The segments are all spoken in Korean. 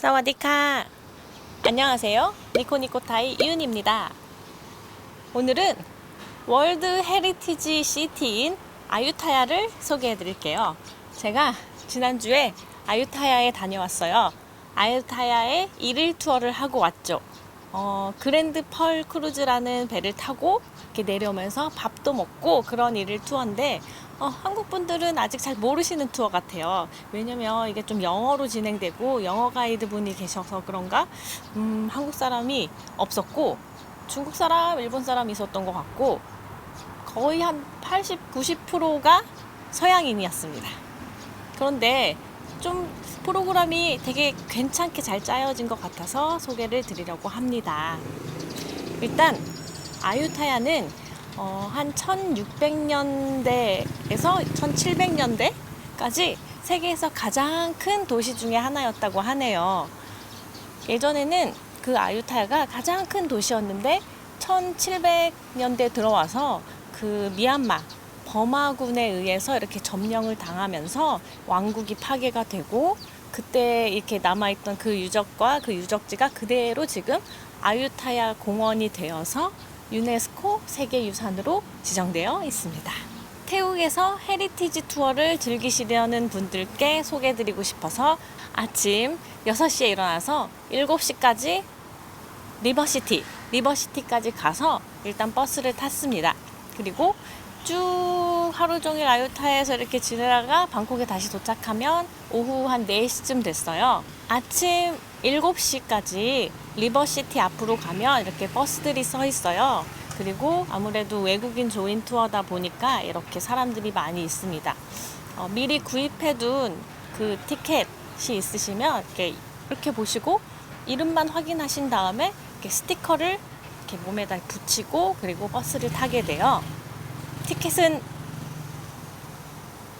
사와디카. 안녕하세요. 니코니코타이 이윤입니다. 오늘은 월드 헤리티지 시티인 아유타야를 소개해 드릴게요. 제가 지난주에 아유타야에 다녀왔어요. 아유타야에 일일 투어를 하고 왔죠. 어, 그랜드 펄 크루즈라는 배를 타고 이렇게 내려오면서 밥도 먹고 그런 일일 투어인데 어, 한국 분들은 아직 잘 모르시는 투어 같아요. 왜냐면 이게 좀 영어로 진행되고 영어 가이드 분이 계셔서 그런가 음, 한국 사람이 없었고 중국 사람, 일본 사람 있었던 것 같고 거의 한 80, 90%가 서양인이었습니다. 그런데 좀 프로그램이 되게 괜찮게 잘 짜여진 것 같아서 소개를 드리려고 합니다. 일단 아유타야는 어, 한 1600년대에서 1700년대까지 세계에서 가장 큰 도시 중에 하나였다고 하네요. 예전에는 그 아유타야가 가장 큰 도시였는데 1700년대 들어와서 그 미얀마 버마군에 의해서 이렇게 점령을 당하면서 왕국이 파괴가 되고 그때 이렇게 남아있던 그 유적과 그 유적지가 그대로 지금 아유타야 공원이 되어서 유네스코 세계유산으로 지정되어 있습니다. 태국에서 헤리티지 투어를 즐기시려는 분들께 소개해드리고 싶어서 아침 6시에 일어나서 7시까지 리버시티, 리버시티까지 가서 일단 버스를 탔습니다. 그리고 쭉 하루 종일 아유타야에서 이렇게 지내다가 방콕에 다시 도착하면 오후 한 4시쯤 됐어요. 아침 7시까지 리버시티 앞으로 가면 이렇게 버스들이 서 있어요. 그리고 아무래도 외국인 조인 투어다 보니까 이렇게 사람들이 많이 있습니다. 어, 미리 구입해둔 그 티켓이 있으시면 이렇게, 이렇게 보시고 이름만 확인하신 다음에 이렇게 스티커를 이렇게 몸에다 붙이고 그리고 버스를 타게 돼요. 티켓은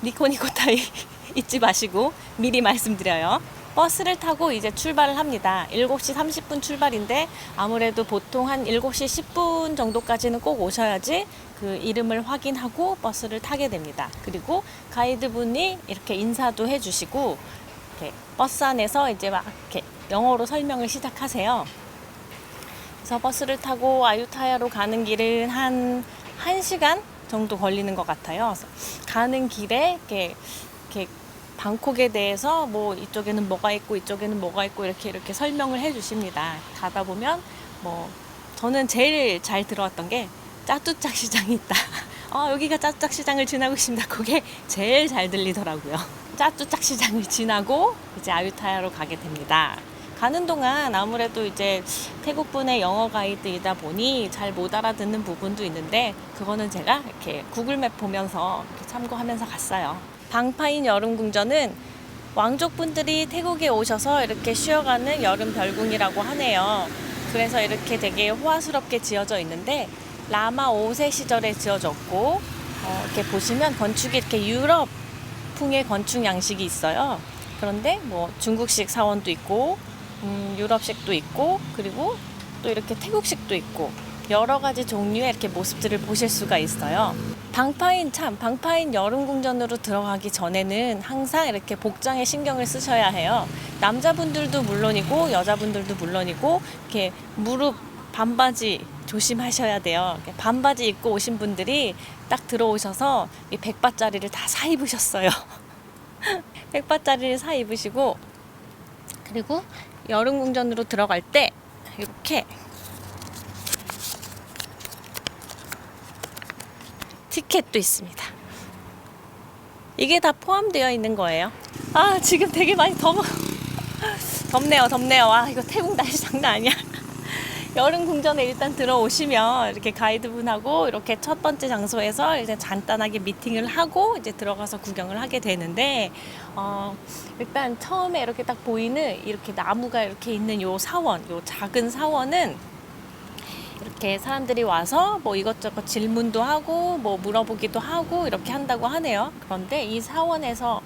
니코니코 타이 잊지 마시고 미리 말씀드려요. 버스를 타고 이제 출발을 합니다. 7시 30분 출발인데 아무래도 보통 한 7시 10분 정도까지는 꼭 오셔야지 그 이름을 확인하고 버스를 타게 됩니다. 그리고 가이드분이 이렇게 인사도 해주시고 이렇게 버스 안에서 이제 막 이렇게 영어로 설명을 시작하세요. 그래서 버스를 타고 아유타야로 가는 길은 한 1시간 정도 걸리는 것 같아요. 가는 길에 이렇게, 이렇게 방콕에 대해서 뭐 이쪽에는 뭐가 있고 이쪽에는 뭐가 있고 이렇게 이렇게 설명을 해 주십니다. 가다 보면 뭐 저는 제일 잘 들어왔던 게 짜뚜짝 시장이 있다. 아, 여기가 짜뚜짝 시장을 지나고 있습니다. 그게 제일 잘 들리더라고요. 짜뚜짝 시장을 지나고 이제 아유타야로 가게 됩니다. 가는 동안 아무래도 이제 태국 분의 영어 가이드이다 보니 잘 못 알아듣는 부분도 있는데 그거는 제가 이렇게 구글맵 보면서 이렇게 참고하면서 갔어요. 방파인 여름 궁전은 왕족분들이 태국에 오셔서 이렇게 쉬어가는 여름 별궁이라고 하네요. 그래서 이렇게 되게 호화스럽게 지어져 있는데 라마 5세 시절에 지어졌고 어, 이렇게 보시면 건축이 이렇게 유럽 풍의 건축 양식이 있어요. 그런데 뭐 중국식 사원도 있고 음, 유럽식도 있고 그리고 또 이렇게 태국식도 있고 여러 가지 종류의 이렇게 모습들을 보실 수가 있어요. 방파인 참 방파인 여름 궁전으로 들어가기 전에는 항상 이렇게 복장에 신경을 쓰셔야 해요. 남자분들도 물론이고 여자분들도 물론이고 이렇게 무릎 반바지 조심하셔야 돼요. 반바지 입고 오신 분들이 딱 들어오셔서 이 백바짜리를 다 사 입으셨어요. 백바짜리를 사 입으시고 그리고 여름 궁전으로 들어갈 때 이렇게 티켓도 있습니다. 이게 다 포함되어 있는 거예요. 아, 지금 되게 많이 덥, 덥네요, 덥네요. 아, 이거 태국 날씨 장난 아니야. 여름 궁전에 일단 들어오시면 이렇게 가이드분하고 이렇게 첫 번째 장소에서 이제 간단하게 미팅을 하고 이제 들어가서 구경을 하게 되는데 어, 일단 처음에 이렇게 딱 보이는 이렇게 나무가 이렇게 있는 요 사원, 요 작은 사원은 이렇게 사람들이 와서 뭐 이것저것 질문도 하고 뭐 물어보기도 하고 이렇게 한다고 하네요. 그런데 이 사원에서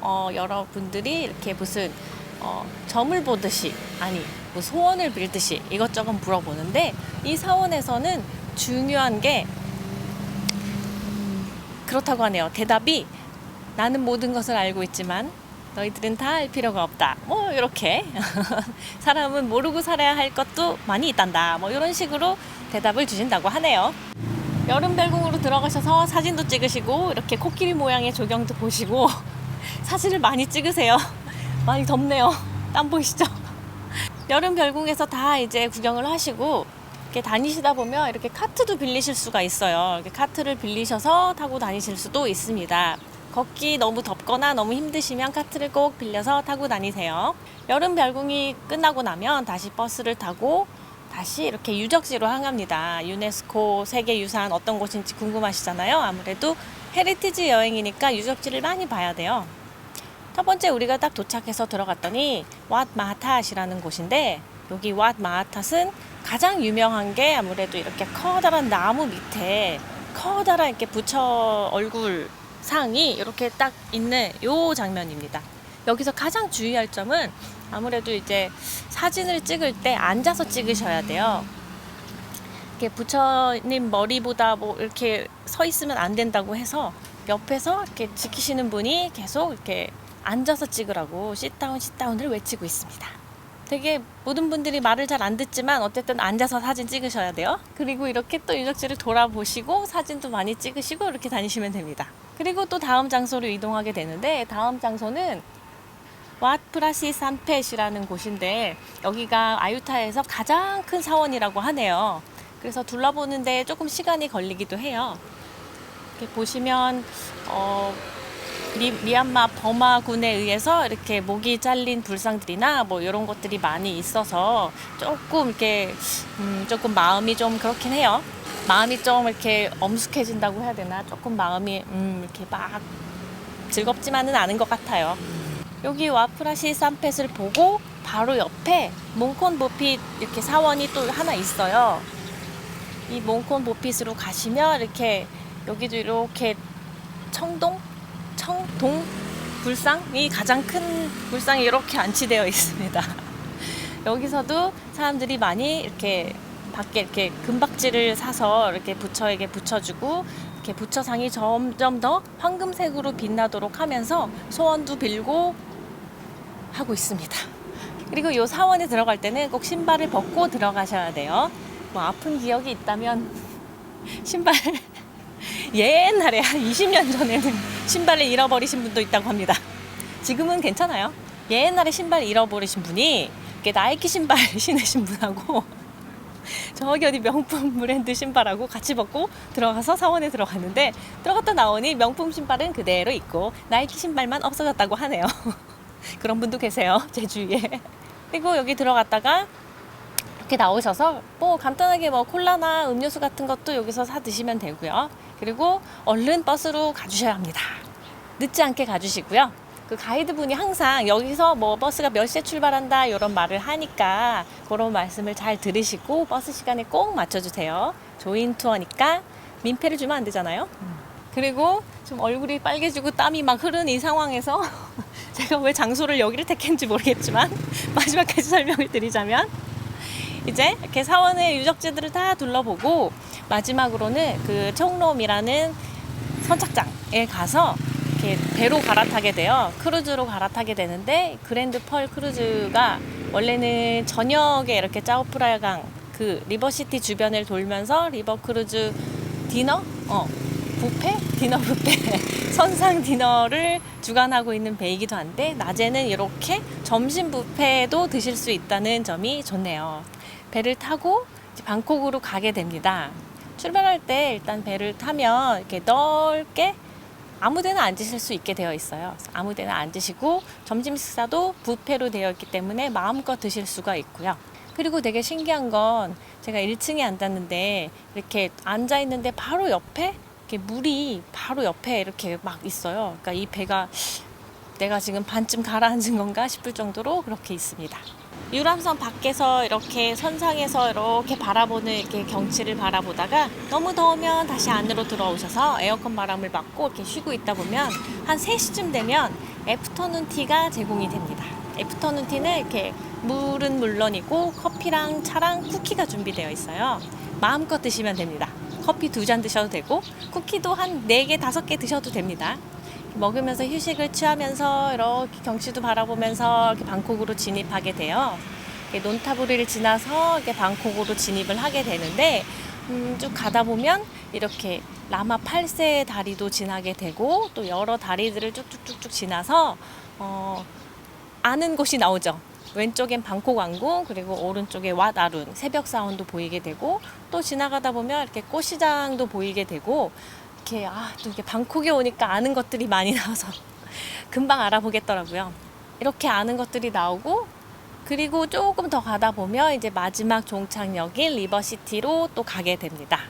어, 여러분들이 이렇게 무슨 어, 점을 보듯이 아니 뭐 소원을 빌듯이 이것저것 물어보는데 이 사원에서는 중요한 게 그렇다고 하네요. 대답이 나는 모든 것을 알고 있지만 너희들은 다 알 필요가 없다. 뭐 이렇게 사람은 모르고 살아야 할 것도 많이 있단다. 뭐 이런 식으로 대답을 주신다고 하네요. 여름 별궁으로 들어가셔서 사진도 찍으시고 이렇게 코끼리 모양의 조경도 보시고 사진을 많이 찍으세요. 많이 덥네요. 땀 보이시죠? 여름 별궁에서 다 이제 구경을 하시고 이렇게 다니시다 보면 이렇게 카트도 빌리실 수가 있어요. 이렇게 카트를 빌리셔서 타고 다니실 수도 있습니다. 걷기 너무 덥거나 너무 힘드시면 카트를 꼭 빌려서 타고 다니세요. 여름 별궁이 끝나고 나면 다시 버스를 타고 다시 이렇게 유적지로 향합니다. 유네스코 세계유산 어떤 곳인지 궁금하시잖아요. 아무래도 헤리티지 여행이니까 유적지를 많이 봐야 돼요. 첫 번째 우리가 딱 도착해서 들어갔더니 왓 마하탓이라는 곳인데 여기 왓 마하탓은 가장 유명한 게 아무래도 이렇게 커다란 나무 밑에 커다란 이렇게 부처 얼굴 상이 이렇게 딱 있는 요 장면입니다. 여기서 가장 주의할 점은 아무래도 이제 사진을 찍을 때 앉아서 찍으셔야 돼요. 이렇게 부처님 머리보다 뭐 이렇게 서 있으면 안 된다고 해서 옆에서 이렇게 지키시는 분이 계속 이렇게 앉아서 찍으라고 sit-down, sit-down을 외치고 있습니다. 되게 모든 분들이 말을 잘 안 듣지만 어쨌든 앉아서 사진 찍으셔야 돼요. 그리고 이렇게 또 유적지를 돌아보시고 사진도 많이 찍으시고 이렇게 다니시면 됩니다. 그리고 또 다음 장소로 이동하게 되는데 다음 장소는 와트프라시 산펫이라는 곳인데 여기가 아유타에서 가장 큰 사원이라고 하네요. 그래서 둘러보는데 조금 시간이 걸리기도 해요. 이렇게 보시면 어, 미, 미얀마 버마군에 의해서 이렇게 목이 잘린 불상들이나 뭐 이런 것들이 많이 있어서 조금 이렇게 음, 조금 마음이 좀 그렇긴 해요. 마음이 좀 이렇게 엄숙해진다고 해야 되나? 조금 마음이 음, 이렇게 막 즐겁지만은 않은 것 같아요. 여기 와프라시 산펫을 보고 바로 옆에 몽콘 보핏 이렇게 사원이 또 하나 있어요. 이 몽콘 보핏으로 가시면 이렇게 여기도 이렇게 청동 청동 불상이 가장 큰 불상이 이렇게 안치되어 있습니다. 여기서도 사람들이 많이 이렇게 밖에 이렇게 금박지를 사서 이렇게 부처에게 붙여주고 이렇게 부처상이 점점 더 황금색으로 빛나도록 하면서 소원도 빌고 하고 있습니다. 그리고 이 사원에 들어갈 때는 꼭 신발을 벗고 들어가셔야 돼요. 뭐 아픈 기억이 있다면 신발 옛날에 한 20년 전에는 신발을 잃어버리신 분도 있다고 합니다. 지금은 괜찮아요. 옛날에 신발 잃어버리신 분이 이렇게 나이키 신발 신으신 분하고 저기 어디 명품 브랜드 신발하고 같이 벗고 들어가서 사원에 들어갔는데 들어갔다 나오니 명품 신발은 그대로 있고 나이키 신발만 없어졌다고 하네요. 그런 분도 계세요. 제 주위에. 그리고 여기 들어갔다가 이렇게 나오셔서 뭐 간단하게 뭐 콜라나 음료수 같은 것도 여기서 사 드시면 되고요. 그리고 얼른 버스로 가주셔야 합니다. 늦지 않게 가주시고요. 그 가이드 분이 항상 여기서 뭐 버스가 몇 시에 출발한다 이런 말을 하니까 그런 말씀을 잘 들으시고 버스 시간에 꼭 맞춰주세요. 조인 투어니까 민폐를 주면 안 되잖아요. 그리고 좀 얼굴이 빨개지고 땀이 막 흐르는 이 상황에서 제가 왜 장소를 여기를 택했는지 모르겠지만 마지막까지 설명을 드리자면 이제 이렇게 사원의 유적지들을 다 둘러보고 마지막으로는 그 청롬이라는 선착장에 가서 이렇게 배로 갈아타게 돼요. 크루즈로 갈아타게 되는데 그랜드 펄 크루즈가 원래는 저녁에 이렇게 짜오프라강 그 리버시티 주변을 돌면서 리버 크루즈 디너 어 뷔페 디너 뷔페 선상 디너를 주관하고 있는 배이기도 한데 낮에는 이렇게 점심 뷔페도 드실 수 있다는 점이 좋네요. 배를 타고 방콕으로 가게 됩니다. 출발할 때 일단 배를 타면 이렇게 넓게 아무 데나 앉으실 수 있게 되어 있어요. 그래서 아무 데나 앉으시고 점심 식사도 뷔페로 되어 있기 때문에 마음껏 드실 수가 있고요. 그리고 되게 신기한 건 제가 1층에 앉았는데 이렇게 앉아 있는데 바로 옆에 이렇게 물이 바로 옆에 이렇게 막 있어요. 그러니까 이 배가 내가 지금 반쯤 가라앉은 건가 싶을 정도로 그렇게 있습니다. 유람선 밖에서 이렇게 선상에서 이렇게 바라보는 이렇게 경치를 바라보다가 너무 더우면 다시 안으로 들어오셔서 에어컨 바람을 맞고 이렇게 쉬고 있다 보면 한 3시쯤 되면 애프터눈 티가 제공이 됩니다. 애프터눈 티는 이렇게 물은 물론이고 커피랑 차랑 쿠키가 준비되어 있어요. 마음껏 드시면 됩니다. 커피 두 잔 드셔도 되고 쿠키도 한 4개, 5개 드셔도 됩니다. 먹으면서 휴식을 취하면서 이렇게 경치도 바라보면서 이렇게 방콕으로 진입하게 돼요. 이렇게 논타부리를 지나서 이렇게 방콕으로 진입을 하게 되는데 음, 쭉 가다 보면 이렇게 라마 8세 다리도 지나게 되고 또 여러 다리들을 쭉쭉쭉쭉 지나서 어, 아는 곳이 나오죠. 왼쪽엔 방콕 왕궁 그리고 오른쪽에 왓아룬 새벽 사원도 보이게 되고 또 지나가다 보면 이렇게 꽃시장도 보이게 되고 이렇게 아 또 이렇게 방콕에 오니까 아는 것들이 많이 나와서 금방 알아보겠더라고요. 이렇게 아는 것들이 나오고 그리고 조금 더 가다 보면 이제 마지막 종착역인 리버시티로 또 가게 됩니다.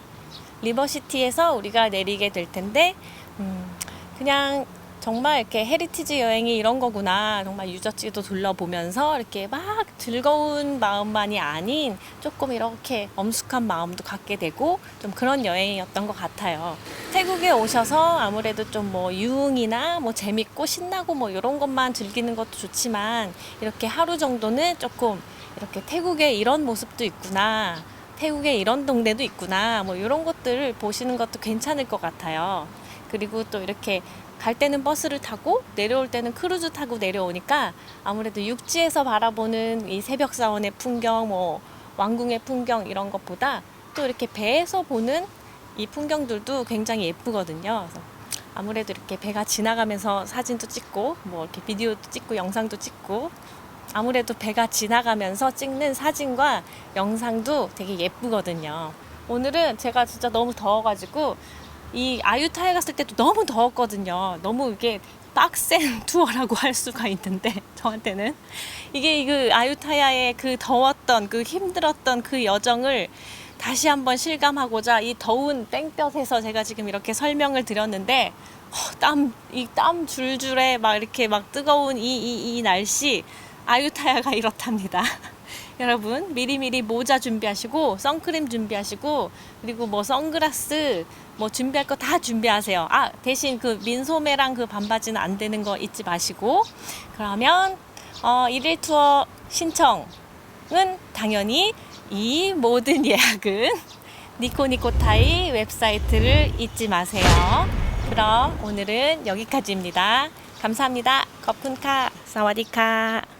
리버시티에서 우리가 내리게 될 텐데 음, 그냥 정말 이렇게 헤리티지 여행이 이런 거구나. 정말 유적지도 둘러보면서 이렇게 막 즐거운 마음만이 아닌 조금 이렇게 엄숙한 마음도 갖게 되고 좀 그런 여행이었던 것 같아요. 태국에 오셔서 아무래도 좀 뭐 유흥이나 뭐 재밌고 신나고 뭐 이런 것만 즐기는 것도 좋지만 이렇게 하루 정도는 조금 이렇게 태국에 이런 모습도 있구나. 태국에 이런 동네도 있구나. 뭐 이런 것들을 보시는 것도 괜찮을 것 같아요. 그리고 또 이렇게 갈 때는 버스를 타고 내려올 때는 크루즈 타고 내려오니까 아무래도 육지에서 바라보는 이 새벽 사원의 풍경, 뭐 왕궁의 풍경 이런 것보다 또 이렇게 배에서 보는 이 풍경들도 굉장히 예쁘거든요. 그래서 아무래도 이렇게 배가 지나가면서 사진도 찍고 뭐 이렇게 비디오도 찍고 영상도 찍고 아무래도 배가 지나가면서 찍는 사진과 영상도 되게 예쁘거든요. 오늘은 제가 진짜 너무 더워가지고 이 아유타에 갔을 때도 너무 더웠거든요. 너무 이게 빡센 투어라고 할 수가 있는데 저한테는 이게 그 아유타야의 그 더웠던 그 힘들었던 그 여정을 다시 한번 실감하고자 이 더운 땡볕에서 제가 지금 이렇게 설명을 드렸는데 땀 이 땀 줄줄에 막 이렇게 막 뜨거운 이 이 이 날씨 아유타야가 이렇답니다. 여러분 미리미리 모자 준비하시고 선크림 준비하시고 그리고 뭐 선글라스 뭐 준비할 거 다 준비하세요. 아 대신 그 민소매랑 그 반바지는 안 되는 거 잊지 마시고 그러면 어 일일 투어 신청은 당연히 이 모든 예약은 니코니코타이 웹사이트를 잊지 마세요. 그럼 오늘은 여기까지입니다. 감사합니다. 거쿤카 사와디카.